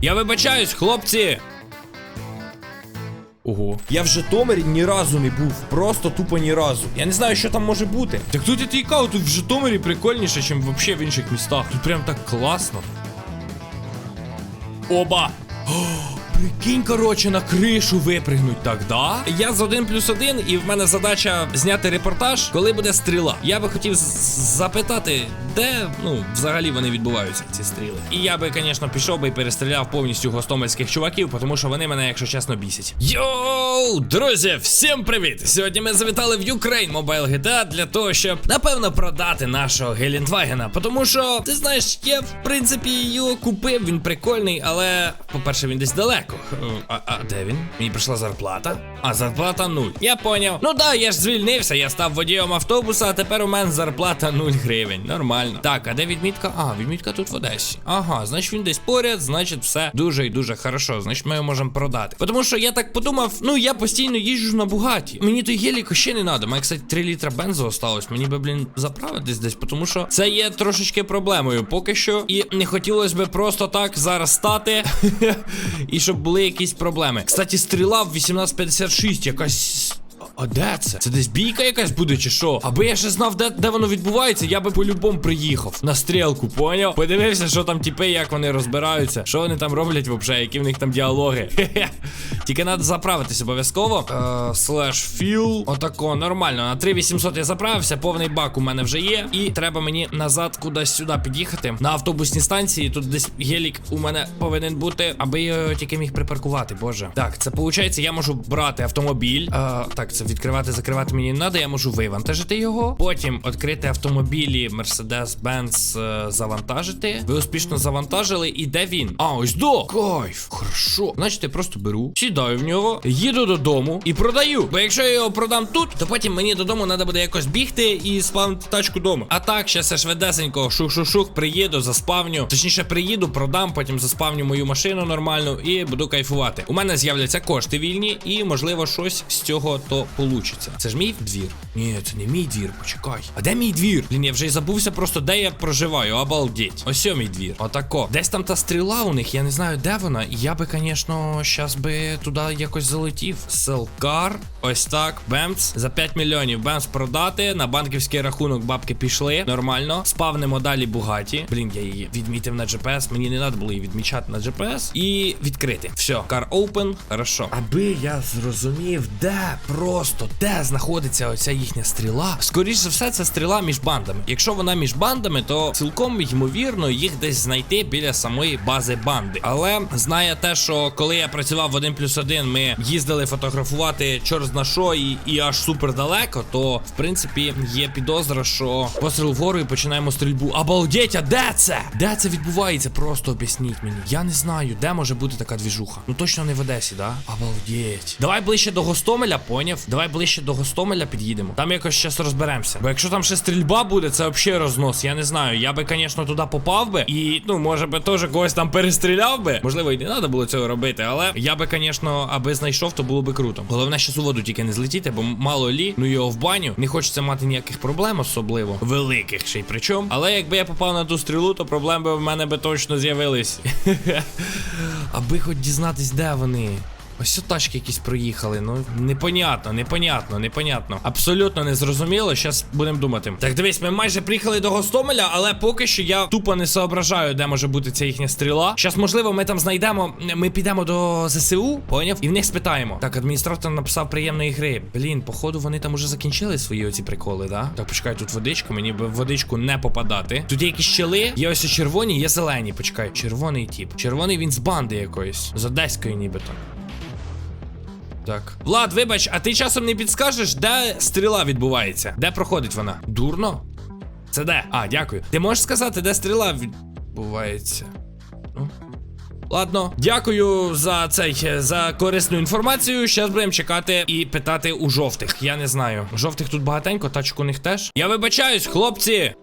Я вибачаюсь, хлопці. Ого. Я в Житомирі ні разу не був. Просто тупо ні разу. Я не знаю, що там може бути. Так тут я тікав, тут в Житомирі прикольніше, ніж взагалі в інших містах. Тут прям так класно. Оба! О, Прикинь, короче, на кришу випригнуть так, да? Я з один плюс один, і в мене задача зняти репортаж, коли буде стріла. Я би хотів запитати, де ну взагалі вони відбуваються, ці стріли. І я би, звісно, пішов би і перестріляв повністю гостомельських чуваків, тому що вони мене, якщо чесно, бісять. Йоу, друзі, всім привіт! Сьогодні ми завітали в Ukraine Mobile GTA для того, щоб напевно продати нашого Гелендвагена. Тому що, ти знаєш, я в принципі його купив, він прикольний, але, по-перше, він десь далеко. Е, А, а де він? Мені прийшла зарплата. А зарплата нуль. Я поняв. Ну да, я ж звільнився, я став водієм автобуса, а тепер у мене зарплата 0 гривень. Нормально. Так, а де відмітка? А, відмітка тут в Одесі. Ага, значить він десь поряд, значить все дуже і дуже хорошо. Значить, ми його можемо продати. Тому що я так подумав, ну я постійно їжджу на Бугаті. Мені той гелік ще не треба. Має, кстати, 3 літра бензу осталось. Мені би, блін, заправитись десь, тому що це є трошечки проблемою поки що. І не хотілося би просто так зараз стати. і щоб були якісь проблеми. Кстати, стріла в 1856, якась. А де це? Це десь бійка якась буде, чи що? Аби я ще знав, де, де воно відбувається, я би по-любому приїхав на стрілку, поняв? Подивився, що там тіпи, як вони розбираються, що вони там роблять взагалі, які в них там діалоги. Хе-хе. Тільки треба заправитись обов'язково. Слеш філ. Отако, нормально. На 3800 я заправився, повний бак у мене вже є. І треба мені назад кудись сюди під'їхати. На автобусній станції. Тут десь гелік у мене повинен бути, аби я тільки міг припаркувати, боже. Так, це виходить, я можу брати автомобіль. А, так, це відкривати, закривати мені не треба, я можу вивантажити його. Потім відкрити автомобілі Mercedes-Benz, е, завантажити. Ви успішно завантажили. І де він? А, ось до. Кайф. Хорошо. Значить, я просто беру, сідаю в нього, їду додому і продаю. Бо якщо я його продам тут, то потім мені додому треба буде якось бігти і спавнити тачку вдома. А так, ще я швидесенько, шух-шух-шух, приїду, заспавню. Точніше, приїду, продам, потім заспавню мою машину нормальну і буду кайфувати. У мене з'являться кошти вільні, і можливо щось з цього то получиться. Це ж мій двір? Ні, це не мій двір, почекай. А де мій двір? Блін, я вже й забувся просто, де я проживаю. Обалдеть. Ось мій двір. Отако. Десь там та стріла у них, я не знаю, де вона. Я би, звісно, щас би туди якось залетів. Селкар. Ось так. Бемц. За 5 мільйонів. Бемц продати. На банківський рахунок бабки пішли. Нормально. Спавнимо далі Бугаті. Блін, я її відмітив на GPS. Мені не треба було її відмічати на GPS. І відкрити. Все, car open. Хорошо. Аби я зрозумів, де просто де знаходиться оця їхня стріла. Скоріше за все, це стріла між бандами. Якщо вона між бандами, то цілком ймовірно їх десь знайти біля самої бази банди. Але знає те, що коли я працював в 1 плюс 1, ми їздили фотографувати чорт на що і, і аж супер далеко, то в принципі є підозра, що постріл вгору і починаємо стрільбу. Обалдеть, а де це? Де це відбувається? Просто об'ясніть мені. Я не знаю, де може бути така двіжуха. Ну точно не в Одесі, да? Обалдеть. Давай ближче до Гостомеля, поняв? Давай ближче до Гостомеля під'їдемо. Там якось щас розберемося. Бо якщо там ще стрільба буде, це взагалі рознос. Я не знаю. Я би, звісно, туди попав би. І, ну, може би теж когось там перестріляв би. Можливо, і не треба було цього робити, але я би, звісно, аби знайшов, то було би круто. Головне, що у воду тільки не злетіти, бо мало лі, ну його в баню. Не хочеться мати ніяких проблем, особливо великих ще й причому. Але якби я попав на ту стрілу, то проблеми в мене би точно з'явились. Аби хоч дізнатись, де вони. Ось тачки якісь проїхали. Ну непонятно, непонятно, непонятно. Абсолютно незрозуміло. Щас будемо думати. Так, дивись, ми майже приїхали до Гостомеля, але поки що я тупо не соображаю, де може бути ця їхня стріла. Щас, можливо, ми там знайдемо. Ми підемо до ЗСУ, поняв? І в них спитаємо. Так, адміністратор написав приємної гри. Блін, походу, вони там уже закінчили свої оці приколи, да? Так, почекай, тут водичка, мені в водичку не попадати. Тут є якісь щели, є ось червоні, є зелені. Почекай, червоний тип. Червоний він з банди якоїсь. З одеської нібито. Так. Влад, вибач, а ти часом не підскажеш, де стріла відбувається? Де проходить вона? Дурно? Це де? А, дякую. Ти можеш сказати, де стріла відбувається? Ну. Ладно, дякую за цей за корисну інформацію. Зараз будемо чекати і питати у жовтих. Я не знаю. Жовтих тут багатенько, тачок у них теж. Я вибачаюсь, хлопці.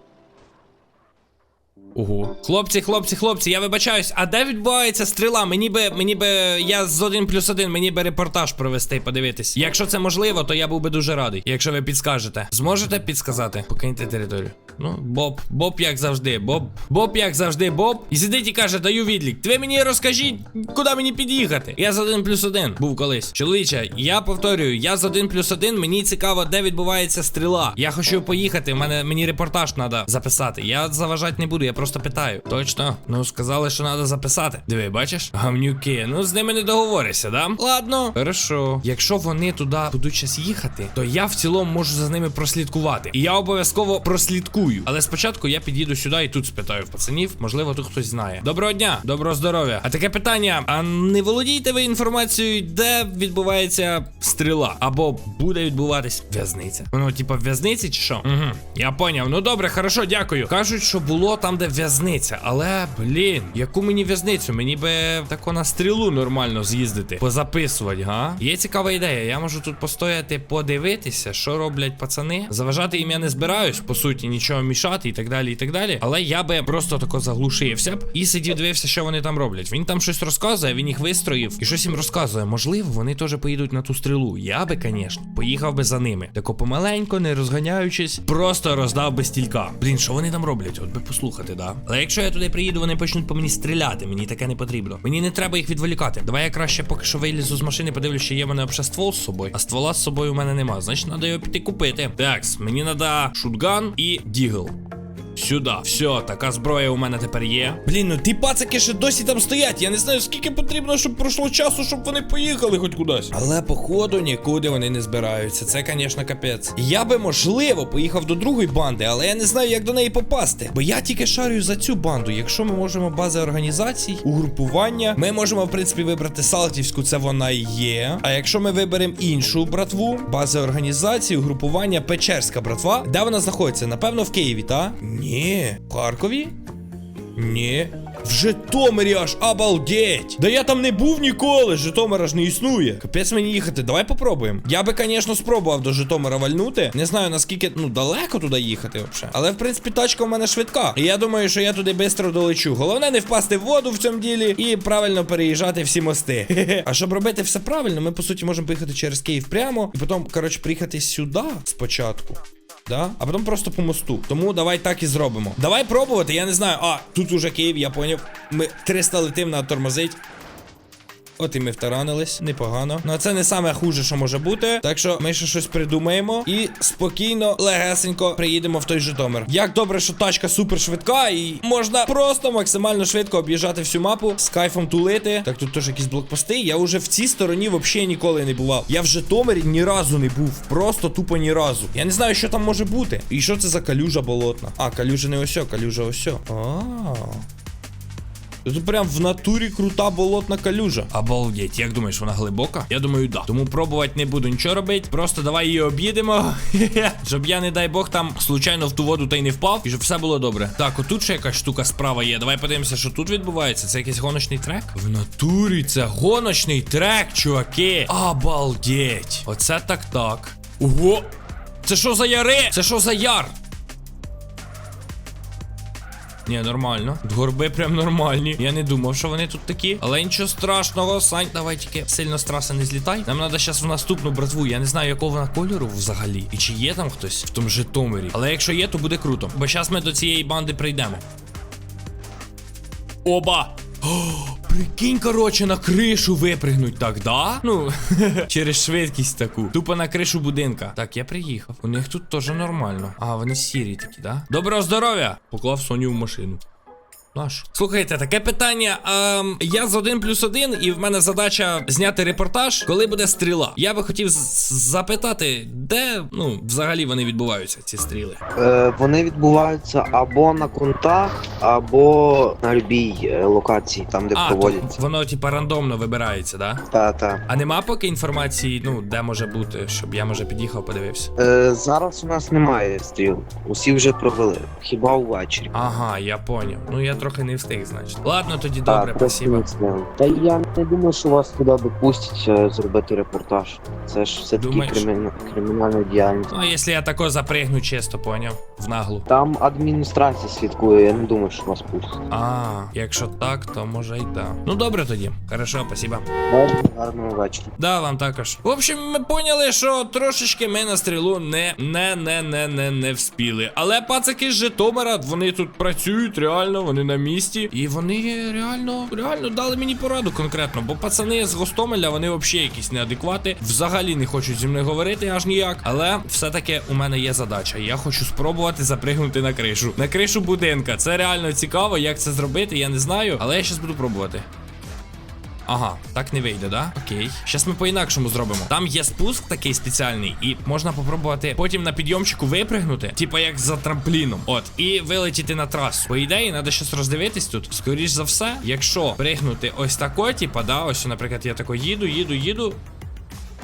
Ого. Хлопці, хлопці, хлопці, я вибачаюсь, а де відбувається стріла? Мені би, мені би, я з 1 плюс 1, мені би репортаж провести, подивитись. Якщо це можливо, то я був би дуже радий. Якщо ви підскажете. Зможете підсказати? Покиньте територію. Ну, Боб, Боб як завжди, Боб. Боб як завжди, Боб. І сидить і каже, даю відлік. Ви мені розкажіть, куди мені під'їхати. Я з один плюс один був колись. Чоловіче, я повторюю, я з один плюс один. Мені цікаво, де відбувається стріла. Я хочу поїхати. Мене мені репортаж треба записати. Я заважати не буду, я просто питаю. Точно. Ну сказали, що треба записати. Диви, бачиш? Гамнюки. Ну з ними не договоришся, да? Ладно. Хорошо. Якщо вони туди будуть щас їхати, то я в цілому можу за ними прослідкувати. І я обов'язково прослідкую. Але спочатку я під'їду сюди і тут спитаю в пацанів. Можливо, тут хтось знає. Доброго дня, доброго здоров'я. А таке питання: а не володієте ви інформацією, де відбувається стріла? Або буде відбуватись в'язниця? Воно, типа, в'язниці чи що? Угу. Я поняв. Ну добре, хорошо, дякую. Кажуть, що було там, де в'язниця. Але, блін, яку мені в'язницю? Мені би тако на стрілу нормально з'їздити, позаписувати, га? Є цікава ідея. Я можу тут постояти, подивитися, що роблять пацани. Заважати їм я не збираюсь, по суті, нічого мішати і так далі, і так далі. Але я би просто тако заглушився б і сидів, дивився, що вони там роблять. Він там щось розказує, він їх вистроїв і щось їм розказує. Можливо, вони теж поїдуть на ту стрілу. Я би, звісно, поїхав би за ними. Тако помаленько, не розганяючись, просто роздав би стілька. Блін, що вони там роблять? От би послухати, да. Але якщо я туди приїду, вони почнуть по мені стріляти. Мені таке не потрібно. Мені не треба їх відволікати. Давай я краще поки що вилізу з машини, подивлюсь, чи є в мене взагалі ствол з собою. А ствола з собою у мене нема. Значить, треба його піти купити. Такс, мені треба шутган і Eagle. Сюди, все, така зброя у мене тепер є. Блін, ну ті пацики ще досі там стоять. Я не знаю, скільки потрібно, щоб пройшло часу, щоб вони поїхали хоч кудись. Але походу нікуди вони не збираються. Це, звісно, капець. Я би, можливо, поїхав до другої банди, але я не знаю, як до неї попасти. Бо я тільки шарю за цю банду. Якщо ми можемо бази організацій, угрупування, ми можемо, в принципі, вибрати Салтівську, це вона і є. А якщо ми виберемо іншу братву, бази організації, угрупування, Печерська братва, де вона знаходиться? Напевно, в Києві, та? Ні. В Харкові? Ні. В Житомирі аж обалдеть! Да я там не був ніколи, Житомира ж не існує. Капець мені їхати, давай попробуємо. Я би, звісно, спробував до Житомира вальнути. Не знаю наскільки ну далеко туди їхати взагалі. Але в принципі тачка у мене швидка. І я думаю, що я туди швидко долечу. Головне не впасти в воду в цьому ділі і правильно переїжджати всі мости. А щоб робити все правильно, ми по суті можемо поїхати через Київ прямо і потім, коротше, приїхати сюди спочатку. Да? А потім просто по мосту. Тому давай так і зробимо. Давай пробувати, я не знаю. А, тут уже Київ, я поняв. Ми 300 летим на тормозить. От і ми втаранились, непогано. Ну це не саме хуже, що може бути. Так що ми ще щось придумаємо і спокійно, легесенько приїдемо в той Житомир. Як добре, що тачка супер швидка, і можна просто максимально швидко об'їжджати всю мапу, з кайфом тулити. Так, тут теж якісь блокпости. Я вже в цій стороні взагалі ніколи не бував. Я в Житомирі ні разу не був. Просто тупо ні разу. Я не знаю, що там може бути. І що це за калюжа болотна? А, калюжа не осьо, калюжа осьо. А. Тут прям в натурі крута болотна калюжа. Обалдеть, як думаєш, вона глибока? Я думаю, да. Тому пробувати не буду нічого робити. Просто давай її об'їдемо. щоб я, не дай Бог, там случайно в ту воду та й не впав. І щоб все було добре. Так, отут ще якась штука справа є. Давай подивимося, що тут відбувається. Це якийсь гоночний трек? В натурі це гоночний трек, чуваки. Обалдеть. Оце так так. Ого! Це що за яри? Це що за яр? Ні, нормально. Горби прям нормальні. Я не думав, що вони тут такі. Але нічого страшного, Сань, давай тільки сильно з траси не злітай. Нам треба зараз в наступну братву. Я не знаю, якого вона кольору взагалі. І чи є там хтось в тому Житомирі. Але якщо є, то буде круто. Бо зараз ми до цієї банди прийдемо. Оба! О, прикинь, короче, на кришу випригнуть так, да? Ну, через швидкість таку. Тупо на кришу будинка. Так, я приїхав. У них тут теж нормально. А, вони сірі такі, да? Доброго здоров'я! Поклав Соню в машину. Наш. Слухайте, таке питання. Ем, я з 1 плюс 1, і в мене задача зняти репортаж, коли буде стріла. Я би хотів запитати, де ну взагалі вони відбуваються, ці стріли. Е, вони відбуваються або на контах, або на любій е, локації, там де А, то проводяться. воно типа рандомно вибирається, да? Та, та. А нема поки інформації, ну, де може бути, щоб я може під'їхав, подивився. Е, зараз у нас немає стріл. Усі вже провели. Хіба увечері. Ага, я поняв. Ну я трохи не встиг, значить. Ладно, тоді Так, добре, спасибо. Та я не думаю, що вас туди допустять е, зробити репортаж. Це ж все-таки Думаєш? криміна... кримінальна діяльність. Ну, якщо я тако запригну чисто, поняв, в наглу. Там адміністрація слідкує, я не думаю, що вас пустять. А, якщо так, то може й так. Ну добре тоді. Хорошо, спасибо. Бажаю гарного вечора. Да, вам також. В общем, ми поняли, що трошечки ми на стрілу не не не не не не вспіли. Але пацаки з Житомира, вони тут працюють, реально, вони на місці. І вони реально, реально дали мені пораду конкретно. Бо пацани з Гостомеля, вони взагалі якісь неадеквати. Взагалі не хочуть зі мною говорити аж ніяк. Але все-таки у мене є задача. Я хочу спробувати запригнути на кришу. На кришу будинка. Це реально цікаво, як це зробити, я не знаю. Але я щас буду пробувати. Ага, так не вийде, да? Окей. Щас ми по-інакшому зробимо. Там є спуск такий спеціальний, і можна попробувати потім на підйомчику випригнути, типа як за трампліном. От, і вилетіти на трасу. По ідеї, треба щось роздивитись тут. Скоріш за все, якщо пригнути ось тако, типа, да, ось, наприклад, я тако їду, їду, їду.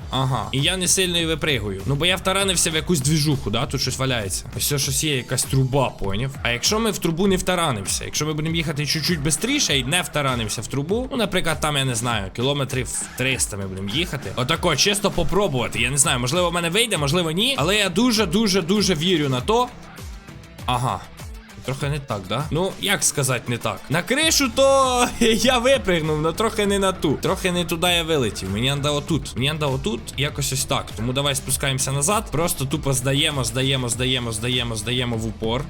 Ага, і я не сильно і випригую. Ну бо я втаранився в якусь двіжуху, да? Тут щось валяється. Ось це щось є якась труба, поняв? А якщо ми в трубу не втаранимося, якщо ми будемо їхати чуть-чуть швидше і не втаранимося в трубу, ну, наприклад, там я не знаю, кілометрів 300 ми будемо їхати. Отако, чисто попробувати. Я не знаю, можливо, в мене вийде, можливо, ні. Але я дуже, дуже, дуже вірю на то. Ага. Трохи не так, да? Ну, як сказати, не так. На кришу, то я випригнув, але трохи не на ту. Трохи не туди я вилетів. Мені треба отут. Мені треба отут якось ось так. Тому давай спускаємося назад. Просто тупо здаємо, здаємо, здаємо, здаємо, здаємо в упор.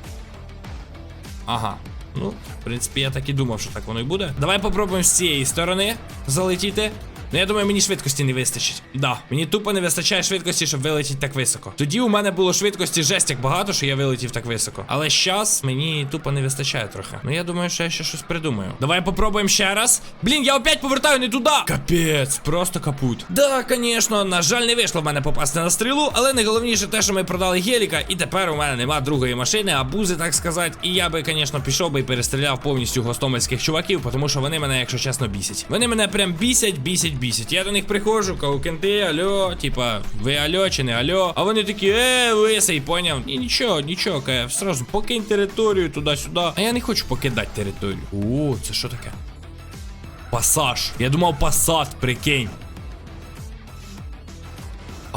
Ага. Ну, в принципі, я так і думав, що так воно і буде. Давай попробуємо з цієї сторони залетіти. Ну, я думаю, мені швидкості не вистачить. Да, мені тупо не вистачає швидкості, щоб вилетіти так високо. Тоді у мене було швидкості жесть як багато, що я вилетів так високо. Але щас мені тупо не вистачає трохи. Ну я думаю, що я ще щось придумаю. Давай попробуємо ще раз. Блін, я опять повертаю не туди. Капець, просто капут. Да, звісно, на жаль, не вийшло в мене попасти на стрілу, але найголовніше те, що ми продали геліка, і тепер у мене нема другої машини, а бузи, так сказати. І я би, звісно, пішов би і перестріляв повністю гостомельських чуваків, тому що вони мене, якщо чесно, бісять. Вони мене прям бісять, бісять, бісять. Я до них приходжу, кажу, кенти, альо, типа, ви альо чи не альо. А вони такі, е, лисий, поняв. І нічого, нічого, каже, сразу покинь територію туди-сюди. А я не хочу покидати територію. О, це що таке? Пасаж. Я думав, пасад, прикинь.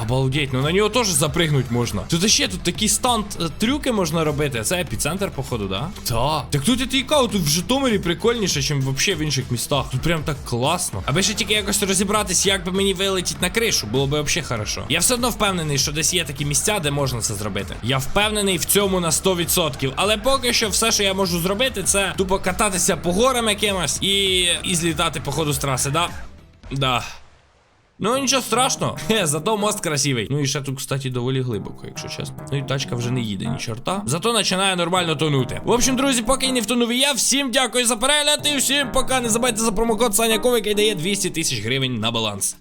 Обалдеть, ну на нього теж запригнуть можна. Тут ще тут такі стант е, трюки можна робити. Це епіцентр, походу, да? Так. Так тут я тікав, тут в Житомирі прикольніше, ніж взагалі в інших містах. Тут прям так класно. Аби ще тільки якось розібратись, як би мені вилетіти на кришу, було би взагалі хорошо. Я все одно впевнений, що десь є такі місця, де можна це зробити. Я впевнений в цьому на 100%. Але поки що все, що я можу зробити, це тупо кататися по горам якимось і, і злітати по ходу з траси, да? Да. Ну нічого страшного, Хе, зато мост красивий. Ну і ще тут, кстати, доволі глибоко, якщо чесно. Ну і тачка вже не їде, ні чорта. Зато починає нормально тонути. В общем, друзі, поки не втонув я, всім дякую за перегляд і всім пока. Не забувайте за промокод Саня Ковик, який дає 200 тисяч гривень на баланс.